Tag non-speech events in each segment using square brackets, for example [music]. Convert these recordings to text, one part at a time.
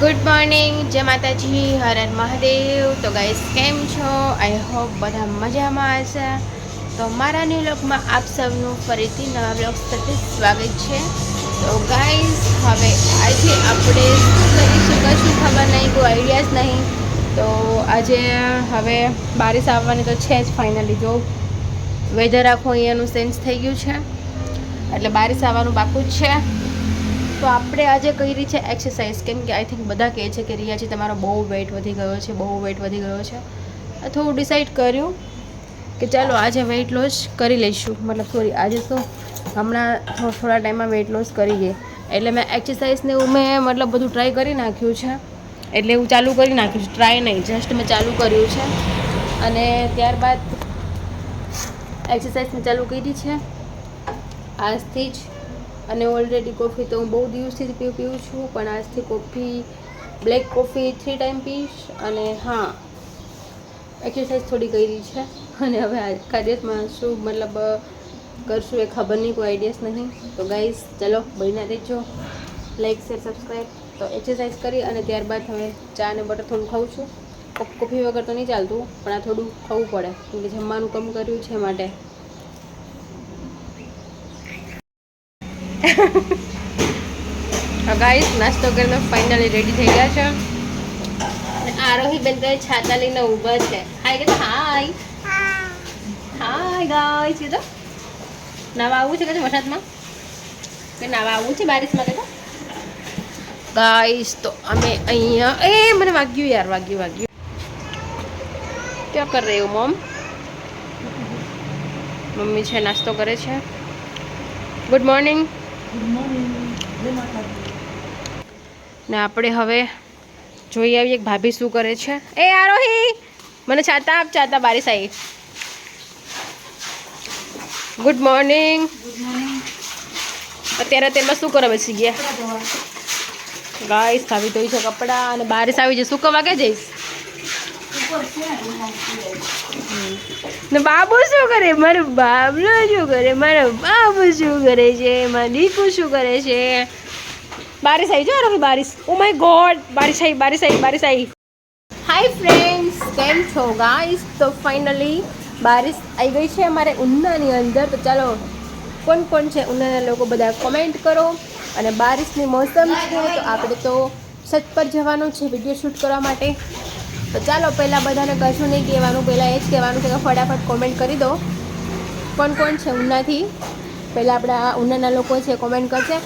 Good morning જય માતાજી, હર હર મહાદેવ. તો ગાઈસ કેમ છો? આઈ હોપ બધા મજામાં હશે. તો મારા ન્યૂ બ્લોગમાં આપ સૌનું ફરીથી નવા બ્લોગ સાથે સ્વાગત છે. તો ગાઈસ હવે આજે આપણે કરીશું, કશું ખબર નહીં, કોઈ આઈડિયા જ નહીં. તો આજે હવે બારિશ આવવાની તો છે જ ફાઇનલી જો વેધર આખું અહીંયાનું સેન્સ થઈ ગયું છે. એટલે બારિશ આવવાનું બાકું જ છે. તો આપણે આજે કરી છે એક્સરસાઇઝ કેમ કે આઈ થિંક બધા કહે છે કે રિયાજી તમારો બહુ વેઇટ વધી ગયો છે, બહુ વેઇટ વધી ગયો છે. થોડું ડિસાઈડ કર્યું કે ચાલો આજે વેઇટ લોસ કરી લઈશું. મતલબ સોરી આજે શું હમણાં થોડા ટાઈમમાં વેઇટ લોસ કરી ગઈ. એટલે મેં એક્સરસાઇઝને એવું મેં મતલબ બધું ટ્રાય કરી નાખ્યું છે. એટલે એવું ચાલુ કરી નાખ્યું છે. ટ્રાય નહીં જસ્ટ મેં ચાલુ કર્યું છે. અને ત્યારબાદ એક્સરસાઇઝ મેં ચાલુ કરી છે. આજથી જ અને ઓલરેડી કોફી તો હું બહુ દિવસથી પી, પીવું છું, પણ આજથી coffee black coffee three time પીશ. અને હા એક્સરસાઇઝ થોડી કરી છે. અને હવે આખા દિવસમાં શું મતલબ કરશું એ ખબર નહીં, કોઈ આઈડિયાસ નહીં. તો ગાઈઝ ચલો બહીના દેજો લાઈક શેર સબસ્ક્રાઈબ તો એક્સરસાઇઝ કરી અને ત્યારબાદ હવે ચા અને બટર થોડું ખાઉં છું. કોફી વગર તો નહીં ચાલતું, પણ આ થોડું ખાવું પડે. કેમ કે જમવાનું કમ કર્યું છે માટે. ગાઈસ નાસ્તો કરીને ફાઇનલી રેડી થઈ ગયા છે. આરોહી બેન તો છાતા લઈને ઊભા છે. હાય કે હાય હાય ગાઈસ કીધો. નાવા આવવું છે કે વરસાદમાં? કે નાવા આવવું છે બારિશમાં કે ગાઈસ તો અમે અહીંયા એ, મને વાગ્યું યાર, વાગ્યું વાગ્યું. ક્યાં કર રહી હો, મોમ? મમ્મી છે, નાસ્તો કરે છે. ગુડ મોર્નિંગ ને આપણે હવે જોઈ આવીએ ભાભી શું કરે છે. એ આરોહી, મને છાતા આપ છાતા બારીશ આવી ગુડ મોર્નિંગ અત્યારે તેમાં શું કરવા બેસી ગયા? ગાઈસ આવી ધોઈ છે કપડાં અને બારીશ આવી છે. શું કરવા કે જઈશ? ને બાબુ શું કરે? મારો બાબલો શું કરે? મારો બાબુ શું કરે છે? મારા દીકુ શું કરે છે? બારિશ આવી જો રમી બારિશ. ઓ માય ગોડ બારિશ આવી બારિશ આવી બારિશ આવી. હાય ફ્રેન્ડ્સ કેમ છો ગાઈસ તો ફાઇનલી બારિશ આવી ગઈ છે અમારે ઉનાની અંદર. તો ચાલો, કોણ કોણ છે ઉનાના લોકો બધા કોમેન્ટ કરો. અને બારિશની મોસમ છે, તો આપણે તો છત પર જવાનું છે વીડિયો શૂટ કરવા માટે. તો ચાલો પહેલાં બધાને કશું નહીં કહેવાનું પહેલાં એ જ કહેવાનું છે કે ફટાફટ કોમેન્ટ કરી દો. કોણ કોણ છે? ઉનાથી. પહેલાં આપણા ઉનાના લોકો છે કોમેન્ટ કરશે.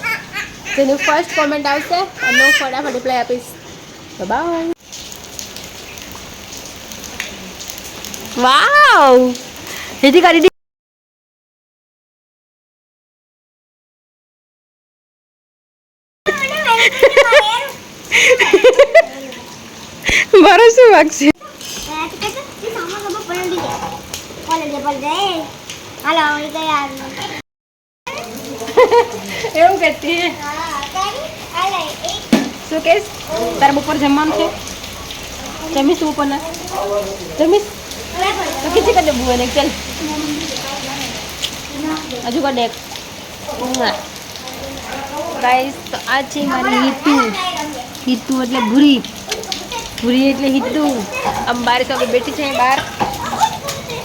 જેની ફર્સ્ટ કોમેન્ટ આવશે અને હું ફટાફટ રિપ્લાય આપીશ. તો બાય વાવ હેજી કરી [laughs] [laughs] શું વાગશે એવું કહેતી શું કહીશ? તારે બપોર જમવાનું છે? જમીશ બપોરના જમીશ? તો ખીચી કરી દે બુવાને ચાલ. હજુ કર દે ગાઈસ તો આ છે મારી હિતુ. હિતુ એટલે ભૂરી. ભૂરી એટલે હિતુ આમ બાર વાગે બેઠી છે બહાર.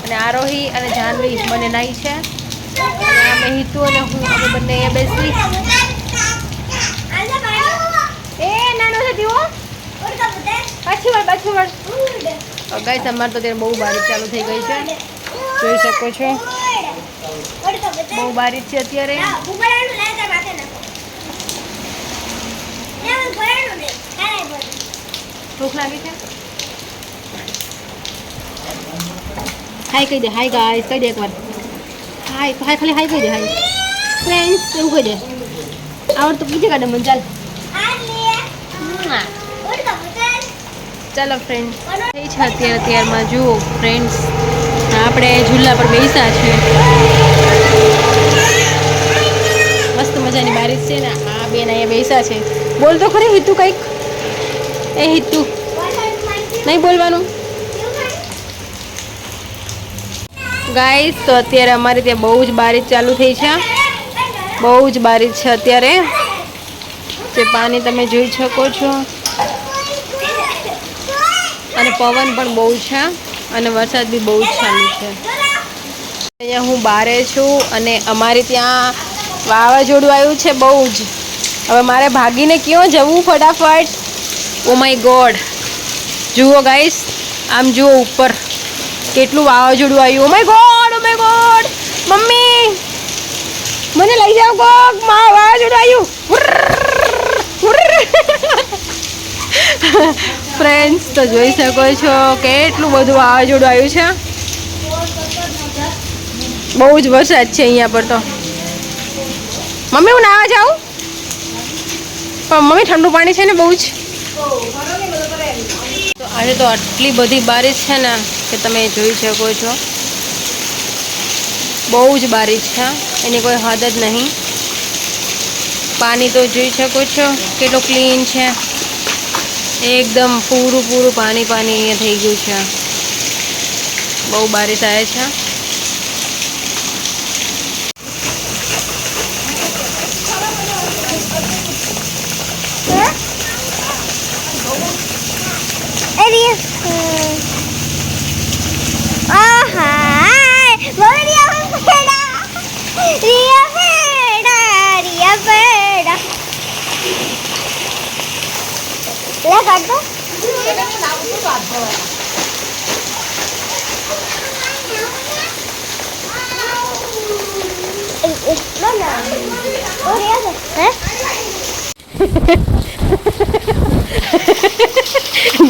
અને આરોહી અને જાનવી મને નાઈ છે. અમે હિતુ અને હું અમે બંને એ બેસી. એ, નાનો છે દીવો પાછી વળ પાછી વળ. અગાઈ અમારે તો ત્યારે બહુ બારીક ચાલુ થઈ ગઈ છે. જોઈ શકો છો. બહુ બારીક છે અત્યારે. ભૂખ લાગી છે? હાય કહી દે. હાય ગાઈસ કહી દે એકવાર. હાય હાય ખાલી હાય કહી દે હાય ફ્રેન્ડ્સ એવું કહી દે. આવડતું બીજે કાઢે મને. ચાલ. ચાલો ફ્રેન્ડ થઈ છે અત્યારે, અત્યારમાં. જુઓ ફ્રેન્ડ્સ આપણે ઝૂલા પર બેસા છે મસ્ત મજાની બારીશ છે ને. આ બેન અહીંયા બેસા છે. બોલ તો ખરી, હિતુ કંઈક. એ હિતુ. નહીં બોલવાનું? ગાઈસ તો અત્યારે અમારે ત્યાં બહુ જ બારીશ ચાલુ થઈ છે. બહુ જ બારીશ છે અત્યારે. જે પાણી તમે જોઈ શકો છો. અને પવન પણ બહુ છે અને વરસાદ બી બહુ જ ચાલુ છે. અહીંયા હું બારે છું અને અમારે ત્યાં વાવાઝોડું આવ્યું છે બહુ જ. હવે મારે ભાગીને ક્યાં જવું ફટાફટ? ઓ માય ગોડ જુઓ ગાઈસ આમ જુઓ ઉપર. કેટલું વાવાઝોડું આવ્યું. ઓ my god oh my god mummy, મને લઈ જાઓ કોક. મા વાવાઝોડું આવ્યું. [laughs] ફ્રેન્ડ્સ તો જોઈ શકો છો કેટલું બધું વાવાઝોડું આવ્યું છે. બહુ જ વરસાદ છે અહીંયા પર તો. મમ્મી, હું નાવા જાઉં? પણ મમ્મી, ઠંડુ પાણી છે ને બહુ જ. આજે તો આટલી બધી બારિશ છે ને કે તમે જોઈ શકો છો. બહુ જ બારિશ છે. એની કોઈ હદ જ નહીં. પાણી તો જોઈ શકો છો કેટલું ક્લીન છે. એકદમ પૂરું પૂરું પાણી પાણી થઈ ગયું છે. બહુ બારિશ આવે છે.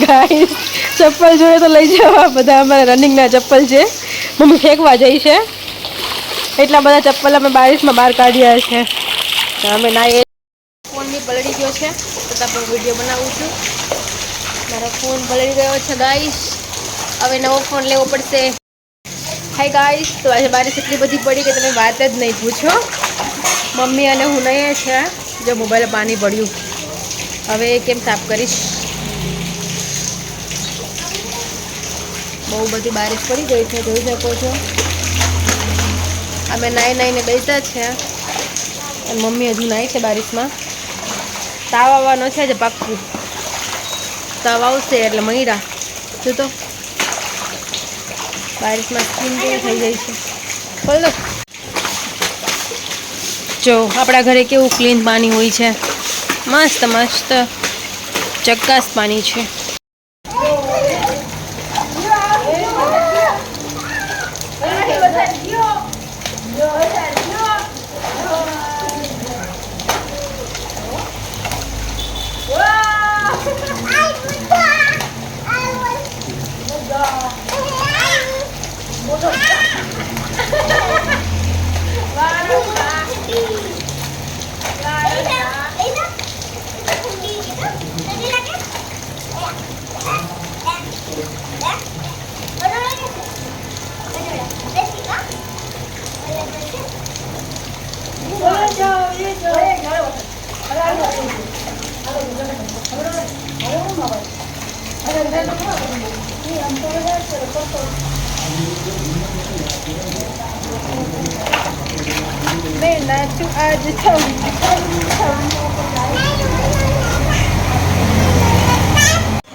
ગાઈસ ચપ્પલ જોઈએ તો લઈ જવા બધા અમારા રનિંગના ચપ્પલ છે. મમ્મી ફેંકવા જઈ છે. એટલા બધા ચપ્પલ અમે બારિશમાં બહાર કાઢ્યા છે. અમે ના એ ફોન બી પલળી ગયો છે છતાં પણ વીડિયો બનાવું છું. મારો ફોન ભળી ગયો છે ગાઈશ હવે નવો ફોન લેવો પડશે. હાય ગાઈશ તો આજે બારીશ એટલી બધી પડી કે તમે વાત જ નહીં પૂછો. મમ્મી અને હું નહીં છે, જો મોબાઈલ પાણી પડ્યું હવે કેમ સાફ કરીશ? બહુ બધી બારીશ પડી ગઈ છે, જોઈ શકો છો. અમે નાઈ નાઈને બેસતા છે. મમ્મી હજુ નાય છે બારિશમાં. તાવ આવવાનો છે જ પાક્કું. તાવ આવશે એટલે મૈરા શું તો. બારિશમાં સ્કીન કેવી થઈ જાય છે. બોલો જો આપણા ઘરે કેવું ક્લીન પાણી હોય છે. મસ્ત મસ્ત. ચક્કાસ પાણી છે. મેં નાચું આજ છમ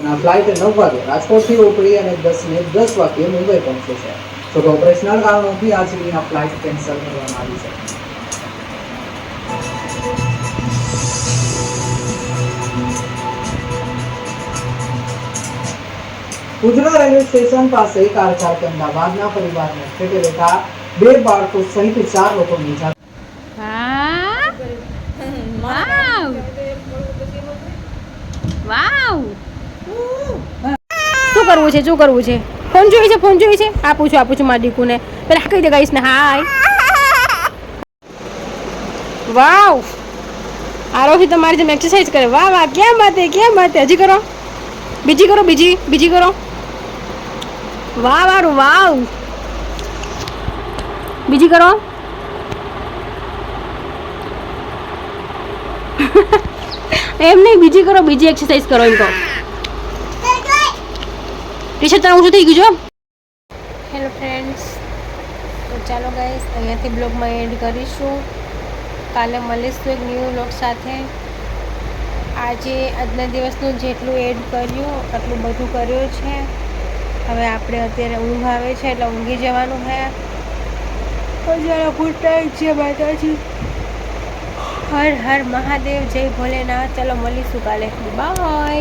નવ વાગે રાજકોટથી ઉપડી અને દસ દસ વાગે મુંબઈ પહોંચે છે. તો ઓપરેશનલ કારણોથી આજ સુધી આ ફ્લાઇટ કેન્સલ કરવામાં આવી છે. ઉધના રેલવે સ્ટેશન પાસે કાર ચાલક અમદાવાદના પરિવારને ફેટે લેતા બે બાળકો સહિત ચાર લોકો વાવ. શું કરવું છે? શું કરવું છે? ફોન જોઈએ છે, ફોન જોઈએ છે. આપું છું આપું છું મારી દીકુને. પેલા કહી દે ગાઈશ ને, હાય. વાવ. આરોહી તમારી જેમ એક્સરસાઇઝ કરે. વાહ વાહ. કેમ વાત કેમ વાત હજી કરો. બીજી કરો, બીજી બીજી કરો. વાહ વારું વાવ. બીજી કરો. એમ નહીં, બીજી કરો, બીજી એક્સરસાઇઝ કરો એમ કહો ટીશર્ટ તારું ઊંચું થઈ ગયું છો હેલો ફ્રેન્ડ્સ તો ચાલો ગાઈસ અહીંયાથી બ્લોગમાં એડ કરીશું. કાલે મળીશું એક ન્યૂ બ્લોગ સાથે. આજે આજના દિવસનું જેટલું એડ કર્યું, આટલું બધું કર્યું છે. હવે આપણે અત્યારે ઊંઘ આવે છે એટલે ઊંઘી જવાનું છે જરા ગુડ નાઇટ છે માતાજી. હર હર મહાદેવ, જય ભોલેનાથ. ચલો મળીશું કાલે. બાય